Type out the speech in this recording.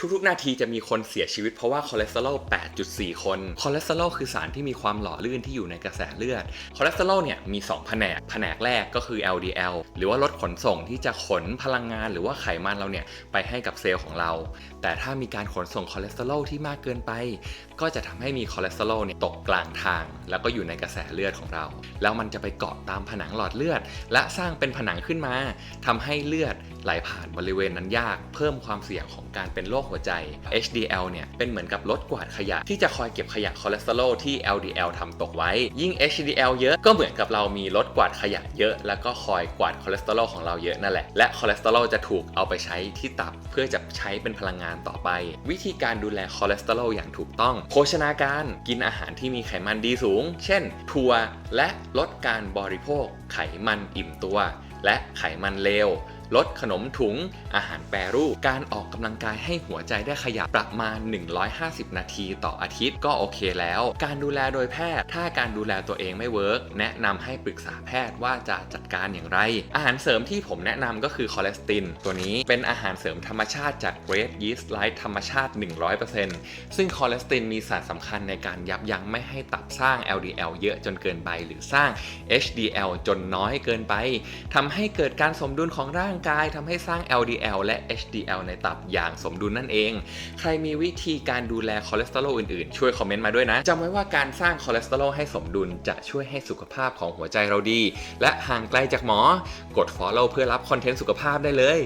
ทุกๆ นาทีจะมีคนเสียชีวิตเพราะว่าคอเลสเตอรอล 8.4 คน คอเลสเตอรอลคือสารที่มีความหล่อลื่นที่อยู่ในกระแสเลือด คอเลสเตอรอลเนี่ยมี 2 แผนก แผนกแรกก็คือ LDL หรือว่ารถขนส่งที่จะขนพลังงานหรือว่าไขมันเราเนี่ยไปให้กับเซลล์ของเรา แต่ถ้ามีการขนส่งคอเลสเตอรอลที่มากเกินไป ก็จะทำให้มีคอเลสเตอรอลเนี่ยตกกลางทาง แล้วก็อยู่ในกระแสเลือดของเรา แล้วมันจะไปเกาะตามผนังหลอดเลือด และสร้างเป็นผนังขึ้นมาทำให้เลือดไหลผ่านบริเวณนั้นยาก เพิ่มความเสี่ยงของการเป็นโรคหัวใจ HDL เนี่ยเป็นเหมือนกับรถกวาดขยะ ที่จะคอยเก็บขยะคอเลสเตอรอลที่ LDL ทำตกไว้ ยิ่ง HDL เยอะก็เหมือนกับเรามีรถกวาดขยะเยอะ แล้วก็คอยกวาดคอเลสเตอรอลของเราเยอะนั่นแหละและคอเลสเตอรอลจะถูกเอาไปใช้ที่ตับเพื่อจะใช้เป็นพลังงานต่อไป วิธีการดูแลคอเลสเตอรอลอย่างถูกต้อง โภชนาการกินอาหารที่มีไขมันดีสูง เช่น ถั่วและลดการบริโภคไขมันอิ่มตัว และไขมันเลว ลดขนมถุง อาหารแปรรูป การออกกำลังกายให้หัวใจได้ขยับประมาณ 150 นาทีต่ออาทิตย์ก็โอเคแล้ว การดูแลโดยแพทย์ ถ้าการดูแลตัวเองไม่เวิร์กแนะนำให้ปรึกษาแพทย์ว่าจะจัดการอย่างไร อาหารเสริมที่ผมแนะนำก็คือคอเลสติน ตัวนี้เป็นอาหารเสริมธรรมชาติจากเรดยีสต์ไลท์ธรรมชาติ 100%ซึ่งคอเลสตินมีสารสำคัญในการยับยั้งไม่ให้ตับสร้าง LDL เยอะจนเกินไป หรือสร้าง HDL จนน้อยเกินไปทำให้เกิดการสมดุลของร่างางกายทำให้สร้าง LDL และ HDL ในตับอย่างสมดุลนั่นเอง ใครมีวิธีการดูแลคอเลสเตอรอลอื่นๆ ช่วยคอมเมนต์มาด้วยนะจำไว้ว่าการสร้างคอเลสเตอรอลให้สมดุลจะช่วยให้สุขภาพของหัวใจเราดี และห่างไกลจากหมอ กด follow เพื่อรับคอนเทนต์สุขภาพได้เลย